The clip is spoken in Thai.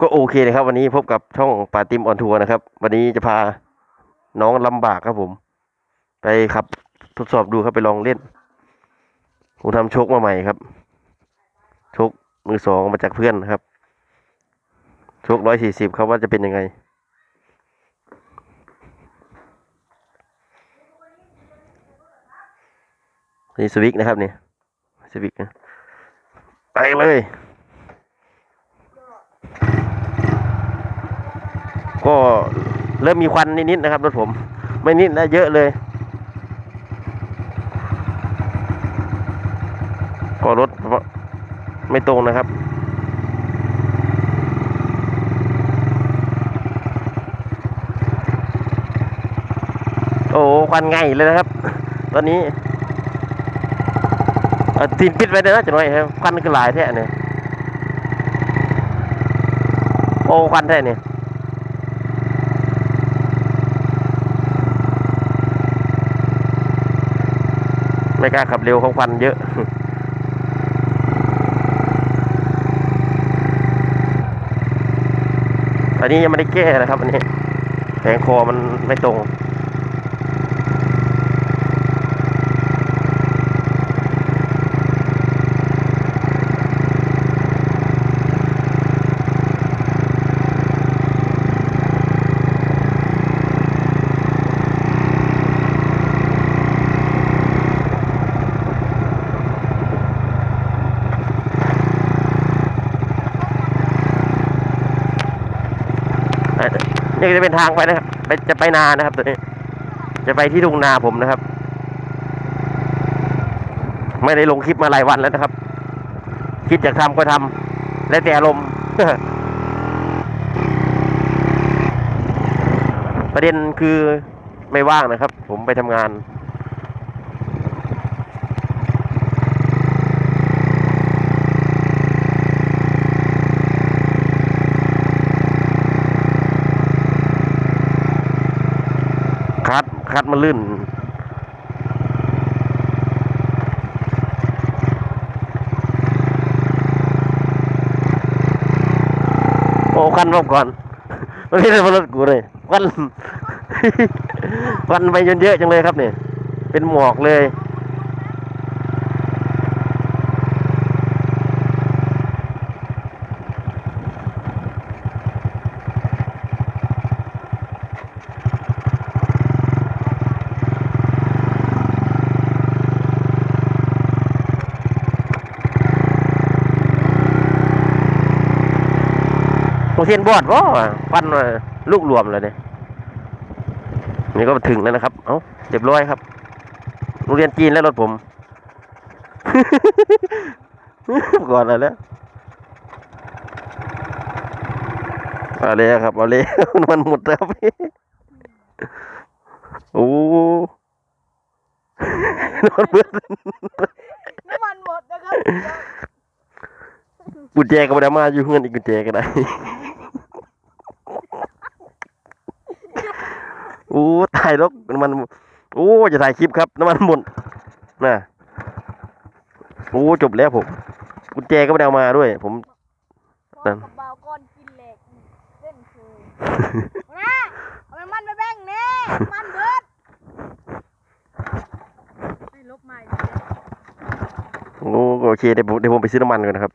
ก็โอเคเลยครับ วันนี้พบกับช่องป่าติมออนทัวร์นะครับ วันนี้จะพาน้องลำบากครับผม ไปขับทดสอบดูครับไปลองเล่น ผมทำโชคมาใหม่ครับโชคมือสองมาจากเพื่อนนะครับโชคร้อยสี่สิบครับว่าจะเป็นยังไง นี่สวิกนะครับเนี่ยสวิกนะไปเลย ก็เริ่มมีควันนิดๆนะครับรถผม ไม่นิดนะเยอะเลย ก็รถไม่ตรงนะครับโอ้ควันไงเลยนะครับ ตอนนี้ตีนปิดไว้เด้อจะหน่อยครับควันคือหลายแท้เนี่ยโอ้ควันแท้เนี่ย ไม่กล้าขับเร็วเขาควันเยอะ อันนี้ยังไม่ได้แก้นะครับ อันนี้แผงคอมันไม่ตรง อะ นี่จะเป็นทางไปนะครับไปจะไปนานะครับตัวนี้จะไปที่ทุ่งนาผมนะครับ ไม่ได้ลงคลิปมาหลายวันแล้วนะครับ คิดอยากทำก็ทำแล้วแต่อารมณ์ประเด็นคือไม่ว่างนะครับ ผมไปทำงาน คัดคัดมันลื่น โอ้ควันรอบก่อนไม่ใช่รถกูเลยควันควันไปจนเยอะจังเลยครับเนี่ยเป็นหมอกเลย โอเทียนบอดวะฟันมาลูกรวมเลยเนี่ยนี่ก็ถึงแล้วนะครับ เอ้าเรียบร้อยครับ โรงเรียนจีนแล้วรถผม ก่อนอะไรแล้วเอาเลยครับเอาเลยมันหมดแล้วพี่โอ้รถเบิดน้ำมันหมดนะครับกุญแจก็ไม่ได้มาอยู่เงินอีกกุญแจก็ได้ อ้ตายแล้วน้ำมันโอ้จะถ่ายคลิปครับน้ำมันหมดน่ะโอ้จบแล้วผมกุญแจก็ไม่ได้เอามาด้วย ผมพร้อมกับบ่าวก้อนกินเหล็กเส้นคือนะเอาไปมันไปแบ่งแน่มันเบิดให้ลบใหม่โอ้โอเคเดี๋ยวผมเดี๋ยวผมไปซื้อน้ำมันก่อนนะครับ